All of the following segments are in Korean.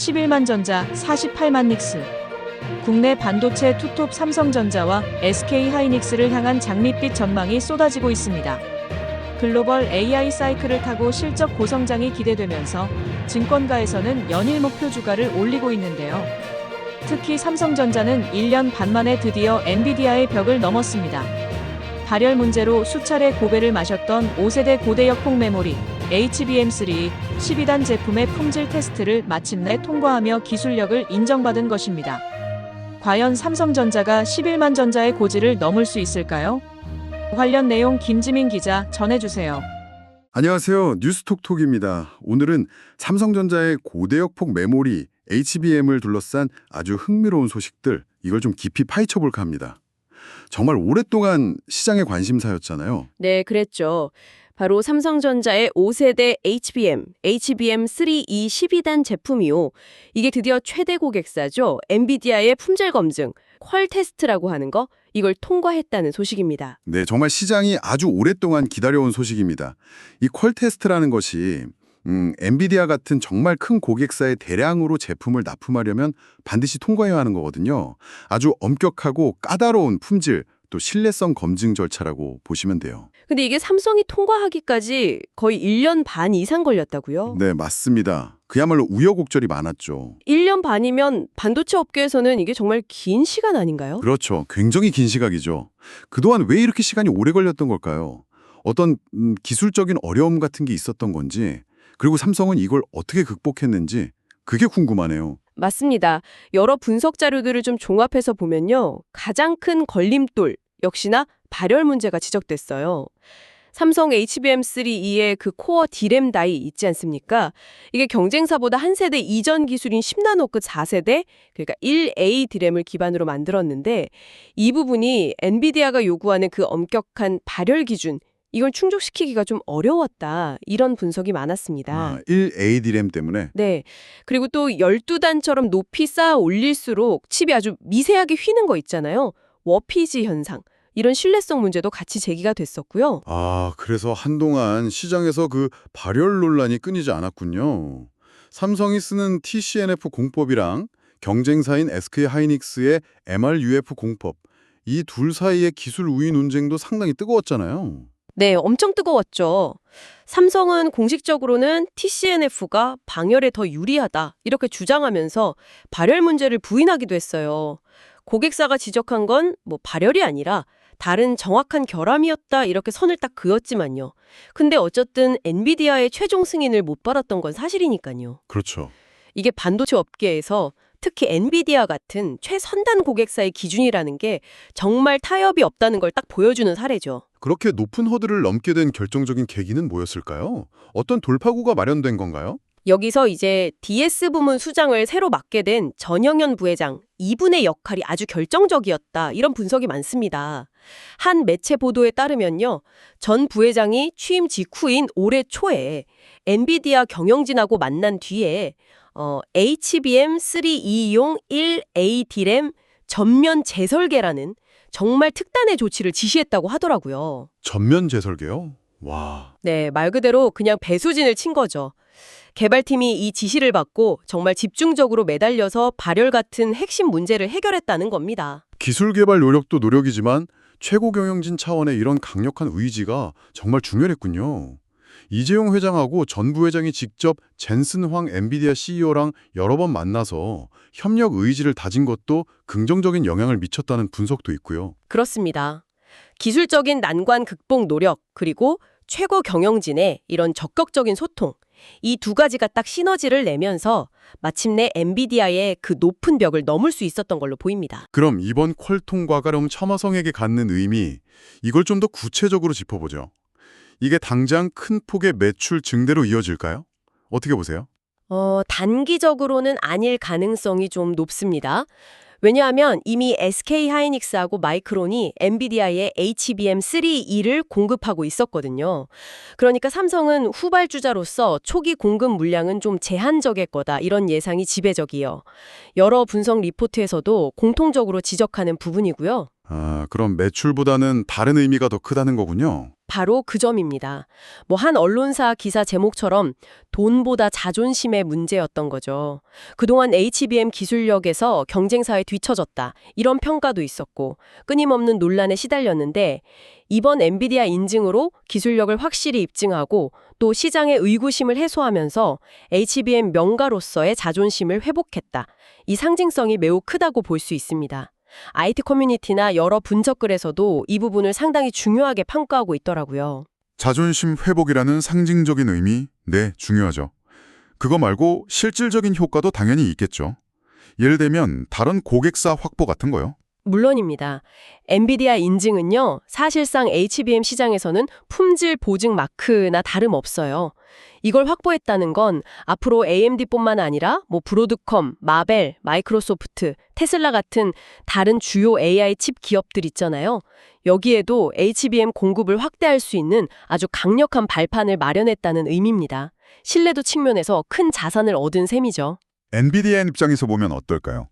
11만 전자, 48만 닉스. 국내 반도체 투톱 삼성전자와 SK 하이닉스를 향한 장밋빛 전망이 쏟아지고 있습니다. 글로벌 AI 사이클을 타고 실적 고성장이 기대되면서 증권가에서는 연일 목표 주가를 올리고 있는데요. 특히 삼성전자는 1년 반 만에 드디어 엔비디아의 벽을 넘었습니다. 발열 문제로 수차례 고배를 마셨던 5세대 고대역폭 메모리 HBM3 12단 제품의 품질 테스트를 마침내 통과하며 기술력을 인정받은 것입니다. 과연 삼성전자가 11만 전자의 고지를 넘을 수 있을까요? 관련 내용 김지민 기자 전해주세요. 안녕하세요. 뉴스톡톡입니다. 오늘은 삼성전자의 고대역폭 메모리 HBM을 둘러싼 아주 흥미로운 소식들 이걸 좀 깊이 파헤쳐 볼까 합니다. 정말 오랫동안 시장의 관심사였잖아요. 네, 그랬죠. 바로 삼성전자의 5세대 HBM, HBM3E 12단 제품이요. 이게 드디어 최대 고객사죠. 엔비디아의 품질 검증, 퀄 테스트라고 하는 거, 이걸 통과했다는 소식입니다. 네, 정말 시장이 아주 오랫동안 기다려온 소식입니다. 이 퀄 테스트라는 것이 음, 엔비디아 같은 정말 큰 고객사에 대량으로 제품을 납품하려면 반드시 통과해야 하는 거거든요. 아주 엄격하고 까다로운 품질 또 신뢰성 검증 절차라고 보시면 돼요. 근데 이게 삼성이 통과하기까지 거의 1년 반 이상 걸렸다고요? 네, 맞습니다. 그야말로 우여곡절이 많았죠. 1년 반이면 반도체 업계에서는 이게 정말 긴 시간 아닌가요? 그렇죠. 굉장히 긴 시각이죠. 그동안 왜 이렇게 시간이 오래 걸렸던 걸까요? 어떤 음, 기술적인 어려움 같은 게 있었던 건지, 그리고 삼성은 이걸 어떻게 극복했는지 그게 궁금하네요. 맞습니다. 여러 분석 자료들을 좀 종합해서 보면요. 가장 큰 걸림돌 역시나 발열 문제가 지적됐어요. 삼성 HBM3E의 그 코어 D램 다이 있지 않습니까? 이게 경쟁사보다 한 세대 이전 기술인 10나노급 4세대, 그러니까 1A D램을 기반으로 만들었는데 이 부분이 엔비디아가 요구하는 그 엄격한 발열 기준, 이걸 충족시키기가 좀 어려웠다. 이런 분석이 많았습니다. 아, 1A 디램 때문에 네. 그리고 또 12단처럼 높이 쌓아 올릴수록 칩이 아주 미세하게 휘는 거 있잖아요. 워피지 현상. 이런 신뢰성 문제도 같이 제기가 됐었고요. 아, 그래서 한동안 시장에서 그 발열 논란이 끊이지 않았군요. 삼성이 쓰는 TCNF 공법이랑 경쟁사인 SK 하이닉스의 MRUF 공법 이 둘 사이의 기술 우위 논쟁도 상당히 뜨거웠잖아요. 네, 엄청 뜨거웠죠. 삼성은 공식적으로는 TCNF가 방열에 더 유리하다 이렇게 주장하면서 발열 문제를 부인하기도 했어요. 고객사가 지적한 건 뭐 발열이 아니라 다른 정확한 결함이었다 이렇게 선을 딱 그었지만요. 근데 어쨌든 엔비디아의 최종 승인을 못 받았던 건 사실이니까요. 그렇죠. 이게 반도체 업계에서 특히 엔비디아 같은 최선단 고객사의 기준이라는 게 정말 타협이 없다는 걸 딱 보여주는 사례죠. 그렇게 높은 허들을 넘게 된 결정적인 계기는 뭐였을까요? 어떤 돌파구가 마련된 건가요? 여기서 이제 DS 부문 수장을 새로 맡게 된 전영현 부회장 이분의 역할이 아주 결정적이었다 이런 분석이 많습니다. 한 매체 보도에 따르면요. 전 부회장이 취임 직후인 올해 초에 엔비디아 경영진하고 만난 뒤에 어, HBM3E용 1A D램 전면 재설계라는 정말 특단의 조치를 지시했다고 하더라고요. 전면 재설계요? 와. 네, 말 그대로 그냥 배수진을 친 거죠. 개발팀이 이 지시를 받고 정말 집중적으로 매달려서 발열 같은 핵심 문제를 해결했다는 겁니다. 기술 개발 노력도 노력이지만 최고 경영진 차원의 이런 강력한 의지가 정말 중요했군요. 이재용 회장하고 전 부회장이 직접 젠슨 황 엔비디아 CEO랑 여러 번 만나서 협력 의지를 다진 것도 긍정적인 영향을 미쳤다는 분석도 있고요. 그렇습니다. 기술적인 난관 극복 노력, 그리고 최고 경영진의 이런 적극적인 소통, 이 두 가지가 딱 시너지를 내면서 마침내 엔비디아의 그 높은 벽을 넘을 수 있었던 걸로 보입니다. 그럼 이번 퀄 통과가 그럼 첨화성에게 갖는 의미, 이걸 좀 더 구체적으로 짚어보죠. 이게 당장 큰 폭의 매출 증대로 이어질까요? 어떻게 보세요? 어, 단기적으로는 아닐 가능성이 좀 높습니다. 왜냐하면 이미 SK 하이닉스하고 마이크론이 엔비디아의 HBM3E를 공급하고 있었거든요. 그러니까 삼성은 후발주자로서 초기 공급 물량은 좀 제한적일 거다 이런 예상이 지배적이에요. 여러 분석 리포트에서도 공통적으로 지적하는 부분이고요. 아, 그럼 매출보다는 다른 의미가 더 크다는 거군요. 바로 그 점입니다. 뭐 한 언론사 기사 제목처럼 돈보다 자존심의 문제였던 거죠. 그동안 HBM 기술력에서 경쟁사에 뒤처졌다. 이런 평가도 있었고 끊임없는 논란에 시달렸는데 이번 엔비디아 인증으로 기술력을 확실히 입증하고 또 시장의 의구심을 해소하면서 HBM 명가로서의 자존심을 회복했다. 이 상징성이 매우 크다고 볼 수 있습니다. IT 커뮤니티나 여러 분석글에서도 이 부분을 상당히 중요하게 평가하고 있더라고요. 자존심 회복이라는 상징적인 의미, 네, 중요하죠. 그거 말고 실질적인 효과도 당연히 있겠죠. 예를 들면 다른 고객사 확보 같은 거요. 물론입니다. 엔비디아 인증은요, 사실상 HBM 시장에서는 품질 보증 마크나 다름없어요. 이걸 확보했다는 건 앞으로 AMD뿐만 아니라 뭐 브로드컴, 마벨, 마이크로소프트, 테슬라 같은 다른 주요 AI 칩 기업들 있잖아요. 여기에도 HBM 공급을 확대할 수 있는 아주 강력한 발판을 마련했다는 의미입니다. 신뢰도 측면에서 큰 자산을 얻은 셈이죠. 엔비디아 입장에서 보면 어떨까요?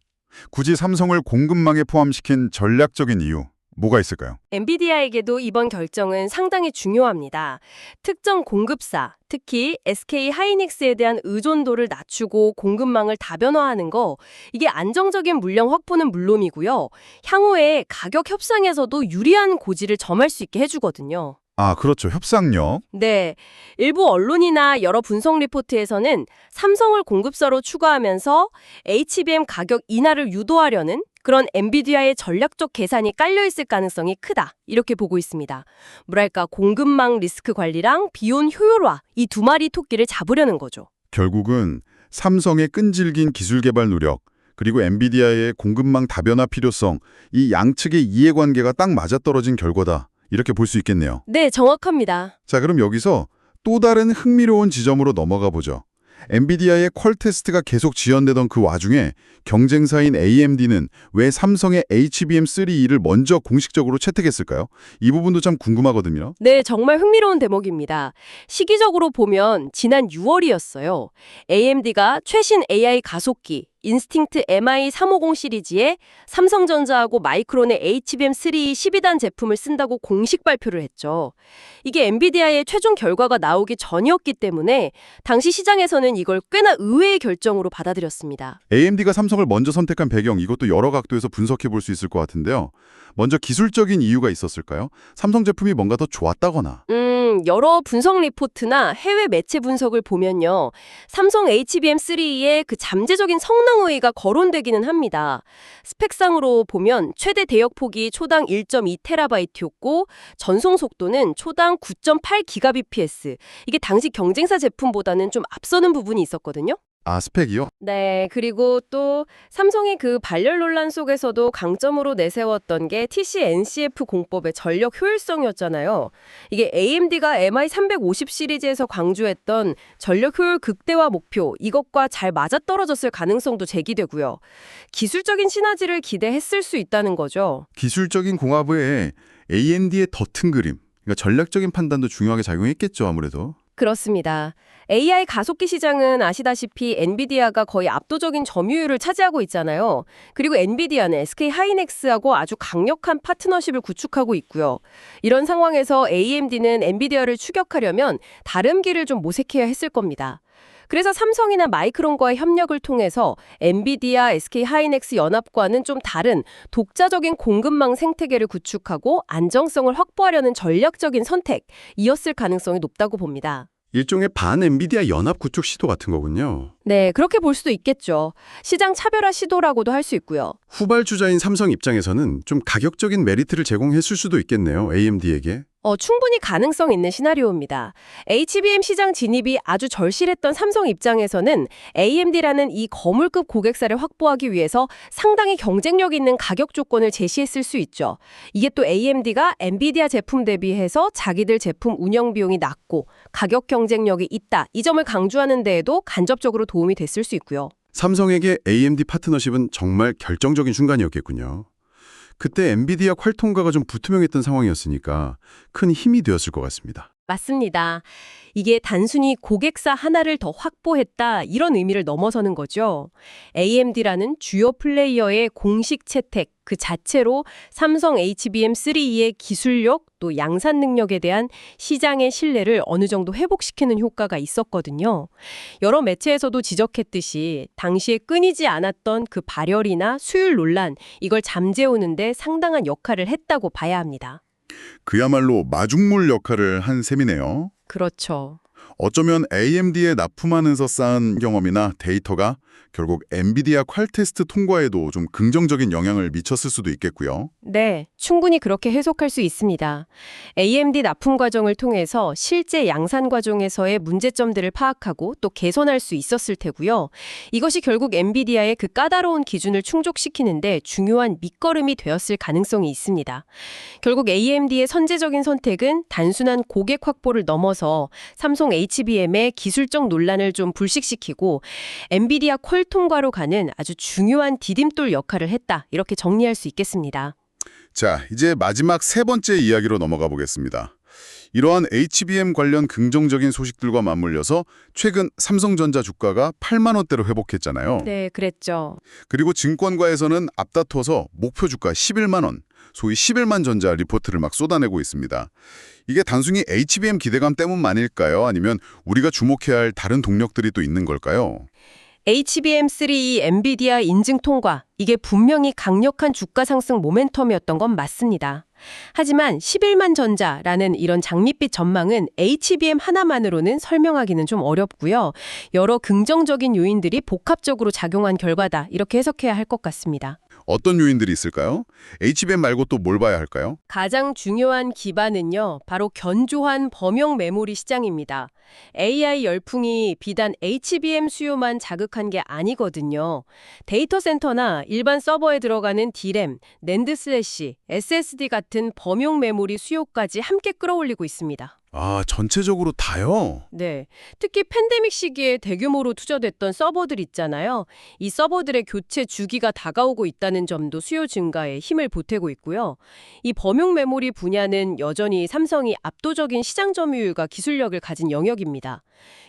굳이 삼성을 공급망에 포함시킨 전략적인 이유, 뭐가 있을까요? 엔비디아에게도 이번 결정은 상당히 중요합니다. 특정 공급사, 특히 SK 하이닉스에 대한 의존도를 낮추고 공급망을 다변화하는 거, 이게 안정적인 물량 확보는 물론이고요. 향후에 가격 협상에서도 유리한 고지를 점할 수 있게 해주거든요. 아, 그렇죠. 협상력. 네. 일부 언론이나 여러 분석 리포트에서는 삼성을 공급사로 추가하면서 HBM 가격 인하를 유도하려는 그런 엔비디아의 전략적 계산이 깔려 있을 가능성이 크다. 이렇게 보고 있습니다. 뭐랄까 공급망 리스크 관리랑 비용 효율화 이 두 마리 토끼를 잡으려는 거죠. 결국은 삼성의 끈질긴 기술 개발 노력, 그리고 엔비디아의 공급망 다변화 필요성, 이 양측의 이해관계가 딱 맞아떨어진 결과다. 이렇게 볼 수 있겠네요. 네, 정확합니다. 자, 그럼 여기서 또 다른 흥미로운 지점으로 넘어가 보죠. 엔비디아의 퀄 테스트가 계속 지연되던 그 와중에 경쟁사인 AMD는 왜 삼성의 HBM3E를 먼저 공식적으로 채택했을까요? 이 부분도 참 궁금하거든요. 네, 정말 흥미로운 대목입니다. 시기적으로 보면 지난 6월이었어요. AMD가 최신 AI 가속기 인스팅트 MI350 시리즈에 삼성전자하고 마이크론의 HBM3 12단 제품을 쓴다고 공식 발표를 했죠. 이게 엔비디아의 최종 결과가 나오기 전이었기 때문에 당시 시장에서는 이걸 꽤나 의외의 결정으로 받아들였습니다. AMD가 삼성을 먼저 선택한 배경 이것도 여러 각도에서 분석해 볼 수 있을 것 같은데요. 먼저 기술적인 이유가 있었을까요? 삼성 제품이 뭔가 더 좋았다거나. 음, 여러 분석 리포트나 해외 매체 분석을 보면요. 삼성 HBM3의 그 잠재적인 성능 우위가 거론되기는 합니다. 스펙상으로 보면 최대 대역폭이 초당 1.2TB였고 전송 속도는 초당 9.8GBps. 이게 당시 경쟁사 제품보다는 좀 앞서는 부분이 있었거든요. 아, 스펙이요? 네, 그리고 또 삼성이 그 발열 논란 속에서도 강점으로 내세웠던 게 TC-NCF 공법의 전력 효율성이었잖아요. 이게 AMD가 MI350 시리즈에서 강조했던 전력 효율 극대화 목표 이것과 잘 맞아떨어졌을 가능성도 제기되고요. 기술적인 시너지를 기대했을 수 있다는 거죠. 기술적인 공합 외에 AMD의 더튼 그림, 그러니까 전략적인 판단도 중요하게 작용했겠죠, 아무래도. 그렇습니다. AI 가속기 시장은 아시다시피 엔비디아가 거의 압도적인 점유율을 차지하고 있잖아요. 그리고 엔비디아는 SK 하이닉스하고 아주 강력한 파트너십을 구축하고 있고요. 이런 상황에서 AMD는 엔비디아를 추격하려면 다른 길을 좀 모색해야 했을 겁니다. 그래서 삼성이나 마이크론과의 협력을 통해서 엔비디아, SK 하이닉스 연합과는 좀 다른 독자적인 공급망 생태계를 구축하고 안정성을 확보하려는 전략적인 선택이었을 가능성이 높다고 봅니다. 일종의 반 엔비디아 연합 구축 시도 같은 거군요. 네, 그렇게 볼 수도 있겠죠. 시장 차별화 시도라고도 할 수 있고요. 후발주자인 삼성 입장에서는 좀 가격적인 메리트를 제공했을 수도 있겠네요, AMD에게. 어, 충분히 가능성 있는 시나리오입니다. HBM 시장 진입이 아주 절실했던 삼성 입장에서는 AMD라는 이 거물급 고객사를 확보하기 위해서 상당히 경쟁력 있는 가격 조건을 제시했을 수 있죠. 이게 또 AMD가 엔비디아 제품 대비해서 자기들 제품 운영 비용이 낮고 가격 경쟁력이 있다. 이 점을 강조하는 데에도 간접적으로 도움이 됐을 수 있고요. 삼성에게 AMD 파트너십은 정말 결정적인 순간이었겠군요. 그때 엔비디아 퀄통과가 좀 부투명했던 상황이었으니까 큰 힘이 되었을 것 같습니다. 맞습니다. 이게 단순히 고객사 하나를 더 확보했다 이런 의미를 넘어서는 거죠. AMD라는 주요 플레이어의 공식 채택 그 자체로 삼성 HBM3E의 기술력 또 양산 능력에 대한 시장의 신뢰를 어느 정도 회복시키는 효과가 있었거든요. 여러 매체에서도 지적했듯이 당시에 끊이지 않았던 그 발열이나 수율 논란 이걸 잠재우는데 상당한 역할을 했다고 봐야 합니다. 그야말로 마중물 역할을 한 셈이네요. 그렇죠. 어쩌면 AMD에 납품하면서 쌓은 경험이나 데이터가 결국 엔비디아 퀄 테스트 통과에도 좀 긍정적인 영향을 미쳤을 수도 있겠고요. 네, 충분히 그렇게 해석할 수 있습니다. AMD 납품 과정을 통해서 실제 양산 과정에서의 문제점들을 파악하고 또 개선할 수 있었을 테고요. 이것이 결국 엔비디아의 그 까다로운 기준을 충족시키는데 중요한 밑거름이 되었을 가능성이 있습니다. 결국 AMD의 선제적인 선택은 단순한 고객 확보를 넘어서 삼성 HBM의 기술적 논란을 좀 불식시키고 엔비디아 퀄 통과로 가는 아주 중요한 디딤돌 역할을 했다. 이렇게 정리할 수 있겠습니다. 자, 이제 마지막 세 번째 이야기로 넘어가 보겠습니다. 이러한 HBM 관련 긍정적인 소식들과 맞물려서 최근 삼성전자 주가가 8만 원대로 회복했잖아요. 네, 그랬죠. 그리고 증권가에서는 앞다퉈서 목표 주가 11만 원, 소위 11만 전자 리포트를 막 쏟아내고 있습니다. 이게 단순히 HBM 기대감 때문만일까요? 아니면 우리가 주목해야 할 다른 동력들이 또 있는 걸까요? HBM3E 엔비디아 인증 통과, 이게 분명히 강력한 주가 상승 모멘텀이었던 건 맞습니다. 하지만 11만 전자라는 이런 장밋빛 전망은 HBM 하나만으로는 설명하기는 좀 어렵고요. 여러 긍정적인 요인들이 복합적으로 작용한 결과다. 이렇게 해석해야 할 것 같습니다. 어떤 요인들이 있을까요? HBM 말고 또 뭘 봐야 할까요? 가장 중요한 기반은요, 바로 견조한 범용 메모리 시장입니다. AI 열풍이 비단 HBM 수요만 자극한 게 아니거든요. 데이터 센터나 일반 서버에 들어가는 D램, 낸드 슬래시, SSD 같은 범용 메모리 수요까지 함께 끌어올리고 있습니다. 아, 전체적으로 다요? 네. 특히 팬데믹 시기에 대규모로 투자됐던 서버들 있잖아요. 이 서버들의 교체 주기가 다가오고 있다는 점도 수요 증가에 힘을 보태고 있고요. 이 범용 메모리 분야는 여전히 삼성이 압도적인 시장 점유율과 기술력을 가진 영역입니다.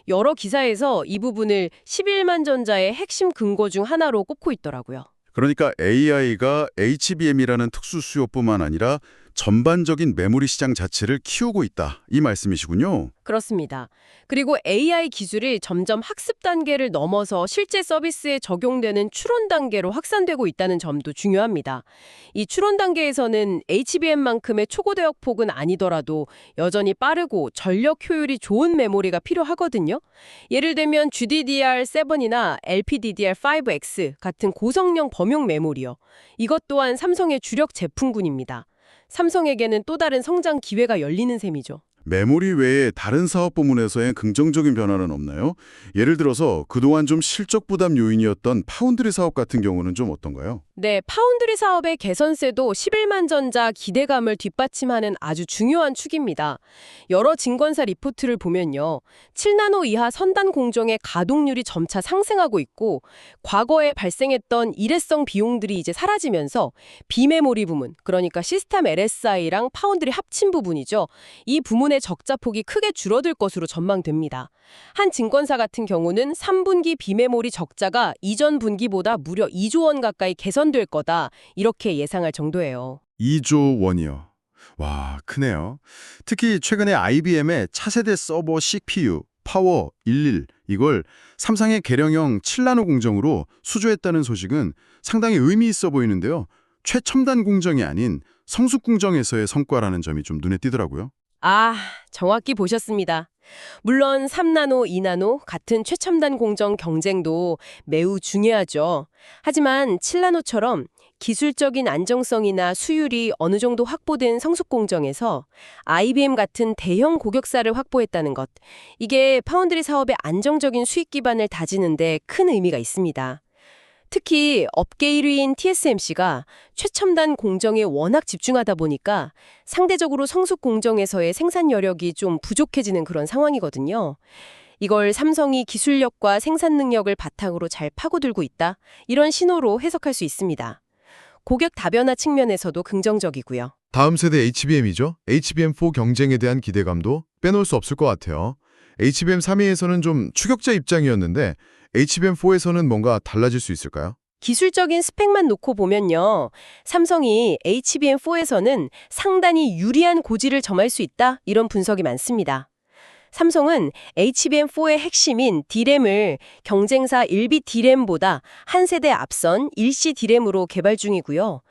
여러 기사에서 이 부분을 11만 전자의 핵심 근거 중 하나로 꼽고 있더라고요. 그러니까 AI가 HBM이라는 특수 수요뿐만 아니라 전반적인 메모리 시장 자체를 키우고 있다. 이 말씀이시군요. 그렇습니다. 그리고 AI 기술이 점점 학습 단계를 넘어서 실제 서비스에 적용되는 추론 단계로 확산되고 있다는 점도 중요합니다. 이 추론 단계에서는 HBM만큼의 초고대역 폭은 아니더라도 여전히 빠르고 전력 효율이 좋은 메모리가 필요하거든요. 예를 들면 GDDR7이나 LPDDR5X 같은 고성능 범용 메모리요. 이것 또한 삼성의 주력 제품군입니다. 삼성에게는 또 다른 성장 기회가 열리는 셈이죠. 메모리 외에 다른 사업 부문에서의 긍정적인 변화는 없나요? 예를 들어서 그동안 좀 실적 부담 요인이었던 파운드리 사업 같은 경우는 좀 어떤가요? 네, 파운드리 사업의 개선세도 11만 전자 기대감을 뒷받침하는 아주 중요한 축입니다. 여러 증권사 리포트를 보면요. 7나노 이하 선단 공정의 가동률이 점차 상승하고 있고 과거에 발생했던 일회성 비용들이 이제 사라지면서 비메모리 부문, 그러니까 시스템 LSI랑 파운드리 합친 부분이죠. 이 부문의 적자폭이 크게 줄어들 것으로 전망됩니다. 한 증권사 같은 경우는 3분기 비메모리 적자가 이전 분기보다 무려 2조 원 가까이 개선될 거다 이렇게 예상할 정도예요. 2조 원이요. 와, 크네요. 특히 최근에 IBM의 차세대 서버 CPU 파워 11 이걸 삼성의 개량형 7나노 공정으로 수주했다는 소식은 상당히 의미 있어 보이는데요. 최첨단 공정이 아닌 성숙 공정에서의 성과라는 점이 좀 눈에 띄더라고요. 아, 정확히 보셨습니다. 물론 3나노, 2나노 같은 최첨단 공정 경쟁도 매우 중요하죠. 하지만 7나노처럼 기술적인 안정성이나 수율이 어느 정도 확보된 성숙 공정에서 IBM 같은 대형 고객사를 확보했다는 것. 이게 파운드리 사업의 안정적인 수익 기반을 다지는 데 큰 의미가 있습니다. 특히 업계 1위인 TSMC가 최첨단 공정에 워낙 집중하다 보니까 상대적으로 성숙 공정에서의 생산 여력이 좀 부족해지는 그런 상황이거든요. 이걸 삼성이 기술력과 생산 능력을 바탕으로 잘 파고들고 있다. 이런 신호로 해석할 수 있습니다. 고객 다변화 측면에서도 긍정적이고요. 다음 세대 HBM이죠. HBM4 경쟁에 대한 기대감도 빼놓을 수 없을 것 같아요. HBM 3위에서는 좀 추격자 입장이었는데 HBM4에서는 뭔가 달라질 수 있을까요? 기술적인 스펙만 놓고 보면요. 삼성이 HBM4에서는 상당히 유리한 고지를 점할 수 있다. 이런 분석이 많습니다. 삼성은 HBM4의 핵심인 D램을 경쟁사 1B D램보다 한 세대 앞선 1C D램으로 개발 중이고요.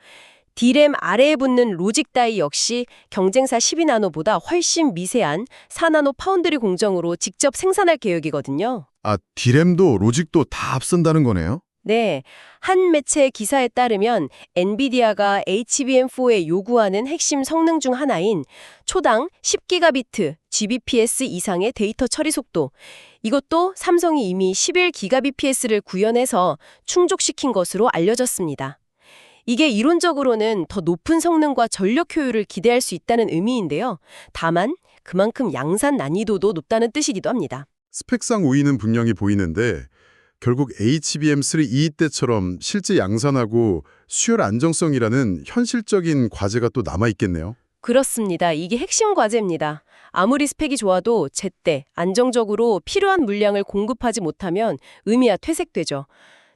D램 아래에 붙는 로직 다이 역시 경쟁사 12나노보다 훨씬 미세한 4나노 파운드리 공정으로 직접 생산할 계획이거든요. 아, 디램도 로직도 다 앞선다는 거네요. 네, 한 매체 기사에 따르면 엔비디아가 HBM4에 요구하는 핵심 성능 중 하나인 초당 10기가비트 Gbps 이상의 데이터 처리 속도, 이것도 삼성이 이미 11기가bps를 구현해서 충족시킨 것으로 알려졌습니다. 이게 이론적으로는 더 높은 성능과 전력 효율을 기대할 수 있다는 의미인데요. 다만 그만큼 양산 난이도도 높다는 뜻이기도 합니다. 스펙상 우위는 분명히 보이는데 결국 HBM3E 때처럼 실제 양산하고 수율 안정성이라는 현실적인 과제가 또 남아있겠네요. 그렇습니다. 이게 핵심 과제입니다. 아무리 스펙이 좋아도 제때 안정적으로 필요한 물량을 공급하지 못하면 의미야 퇴색되죠.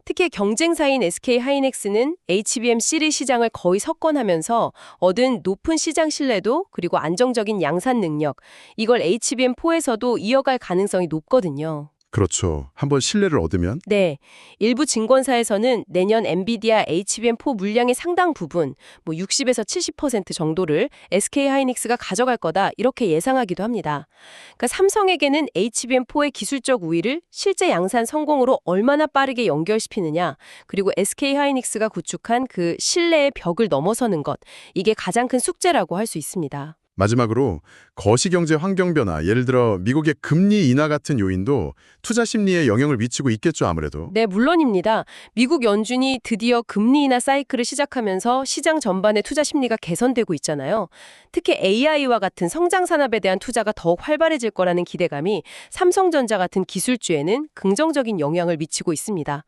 특히 경쟁사인 SK 하이닉스는 HBM 시리즈 시장을 거의 석권하면서 얻은 높은 시장 신뢰도 그리고 안정적인 양산 능력 이걸 HBM4에서도 이어갈 가능성이 높거든요. 그렇죠. 한번 신뢰를 얻으면 네. 일부 증권사에서는 내년 엔비디아 HBM4 물량의 상당 부분, 뭐 60에서 70% 정도를 SK 하이닉스가 가져갈 거다 이렇게 예상하기도 합니다. 그러니까 삼성에게는 HBM4의 기술적 우위를 실제 양산 성공으로 얼마나 빠르게 연결시키느냐, 그리고 SK 하이닉스가 구축한 그 신뢰의 벽을 넘어서는 것, 이게 가장 큰 숙제라고 할 수 있습니다. 마지막으로 거시경제 환경 변화, 예를 들어 미국의 금리 인하 같은 요인도 투자 심리에 영향을 미치고 있겠죠, 아무래도. 네, 물론입니다. 미국 연준이 드디어 금리 인하 사이클을 시작하면서 시장 전반의 투자 심리가 개선되고 있잖아요. 특히 AI와 같은 성장 산업에 대한 투자가 더욱 활발해질 거라는 기대감이 삼성전자 같은 기술주에는 긍정적인 영향을 미치고 있습니다.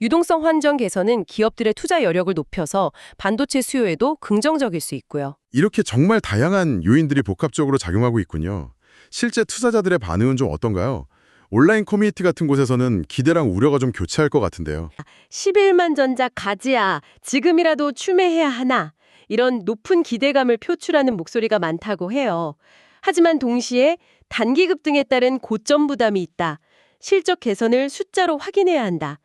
유동성 환경 개선은 기업들의 투자 여력을 높여서 반도체 수요에도 긍정적일 수 있고요. 이렇게 정말 다양한 요인들이 복합적으로 작용하고 있군요. 실제 투자자들의 반응은 좀 어떤가요? 온라인 커뮤니티 같은 곳에서는 기대랑 우려가 좀 교차할 것 같은데요. 11만 전자 가지야. 지금이라도 추매해야 하나. 이런 높은 기대감을 표출하는 목소리가 많다고 해요. 하지만 동시에 단기 급 등에 따른 고점 부담이 있다. 실적 개선을 숫자로 확인해야 한다.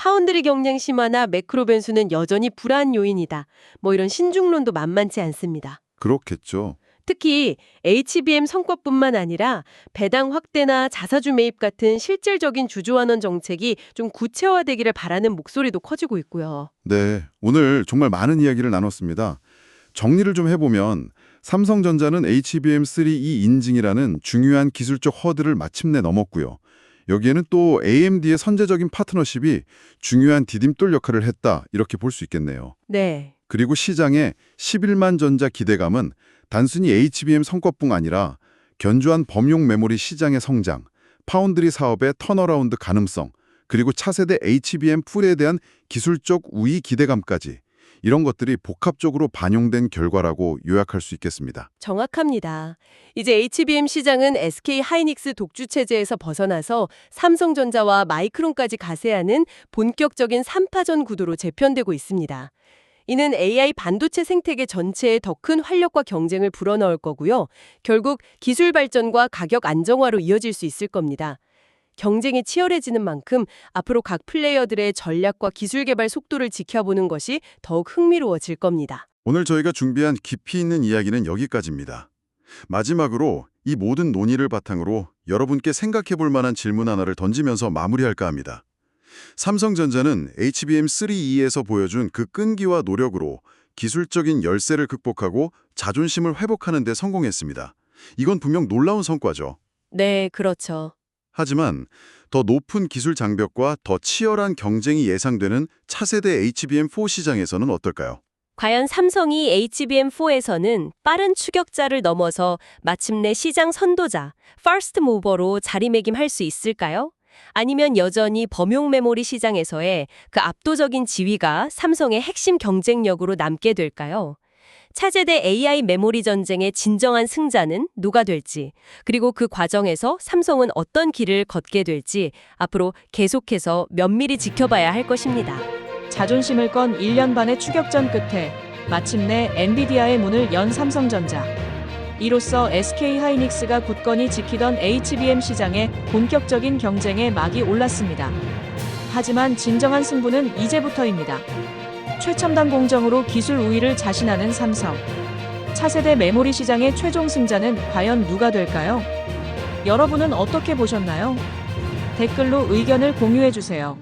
파운드리 경쟁 심화나 매크로 변수는 여전히 불안 요인이다. 뭐 이런 신중론도 만만치 않습니다. 그렇겠죠. 특히 HBM 성과뿐만 아니라 배당 확대나 자사주 매입 같은 실질적인 주주환원 정책이 좀 구체화되기를 바라는 목소리도 커지고 있고요. 네, 오늘 정말 많은 이야기를 나눴습니다. 정리를 좀 해보면 삼성전자는 HBM3E 인증이라는 중요한 기술적 허들을 마침내 넘었고요. 여기에는 또 AMD의 선제적인 파트너십이 중요한 디딤돌 역할을 했다 이렇게 볼 수 있겠네요. 네. 그리고 시장의 11만 전자 기대감은 단순히 HBM 성과뿐 아니라 견조한 범용 메모리 시장의 성장, 파운드리 사업의 턴어라운드 가능성, 그리고 차세대 HBM 풀에 대한 기술적 우위 기대감까지 이런 것들이 복합적으로 반영된 결과라고 요약할 수 있겠습니다. 정확합니다. 이제 HBM 시장은 SK 하이닉스 독주 체제에서 벗어나서 삼성전자와 마이크론까지 가세하는 본격적인 3파전 구도로 재편되고 있습니다. 이는 AI 반도체 생태계 전체에 더 큰 활력과 경쟁을 불어넣을 거고요. 결국 기술 발전과 가격 안정화로 이어질 수 있을 겁니다. 경쟁이 치열해지는 만큼 앞으로 각 플레이어들의 전략과 기술 개발 속도를 지켜보는 것이 더욱 흥미로워질 겁니다. 오늘 저희가 준비한 깊이 있는 이야기는 여기까지입니다. 마지막으로 이 모든 논의를 바탕으로 여러분께 생각해 볼 만한 질문 하나를 던지면서 마무리할까 합니다. 삼성전자는 HBM3E에서 보여준 그 끈기와 노력으로 기술적인 열세를 극복하고 자존심을 회복하는 데 성공했습니다. 이건 분명 놀라운 성과죠. 네, 그렇죠. 하지만 더 높은 기술 장벽과 더 치열한 경쟁이 예상되는 차세대 HBM4 시장에서는 어떨까요? 과연 삼성이 HBM4에서는 빠른 추격자를 넘어서 마침내 시장 선도자, 퍼스트 모버로 자리매김할 수 있을까요? 아니면 여전히 범용 메모리 시장에서의 그 압도적인 지위가 삼성의 핵심 경쟁력으로 남게 될까요? 차세대 AI 메모리 전쟁의 진정한 승자는 누가 될지, 그리고 그 과정에서 삼성은 어떤 길을 걷게 될지 앞으로 계속해서 면밀히 지켜봐야 할 것입니다. 자존심을 건 1년 반의 추격전 끝에 마침내 엔비디아의 문을 연 삼성전자. 이로써 SK 하이닉스가 굳건히 지키던 HBM 시장에 본격적인 경쟁에 막이 올랐습니다. 하지만 진정한 승부는 이제부터입니다. 최첨단 공정으로 기술 우위를 자신하는 삼성. 차세대 메모리 시장의 최종 승자는 과연 누가 될까요? 여러분은 어떻게 보셨나요? 댓글로 의견을 공유해 주세요.